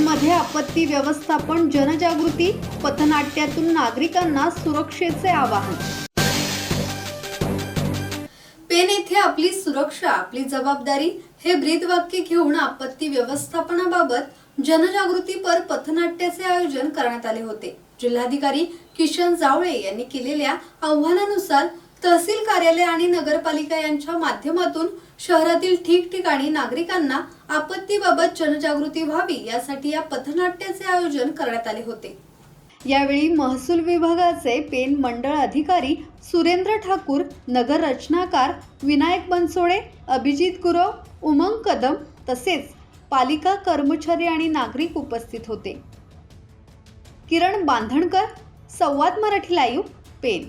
मध्ये आपत्ती व्यवस्थापन जनजागृती पथनाट्यातून नागरिकांना सुरक्षेचे आवाहन. पेन येथे आपली सुरक्षा आपली जबाबदारी हे ब्रीदवाक्य घेऊन आपत्ती व्यवस्थापनाबाबत जनजागृतीपर पथनाट्याचे आयोजन करण्यात आले होते. जिल्हाधिकारी किशन जावळे यांनी केलेल्या आव्हानानुसार तहसील कार्यालय आणि नगरपालिका यांच्या माध्यमातून शहरातील ठिकठिकाणी नागरिकांना आपत्तीबाबत जनजागृती व्हावी यासाठी या पथनाट्याचे आयोजन करण्यात आले होते. यावेळी महसूल विभागाचे पेन मंडळ अधिकारी सुरेंद्र ठाकूर नगर रचनाकार विनायक बनसोडे अभिजित गुरव उमंग कदम तसेच पालिका कर्मचारी आणि नागरिक उपस्थित होते. किरण बांधणकर संवाद मराठी लाईव्ह पेन.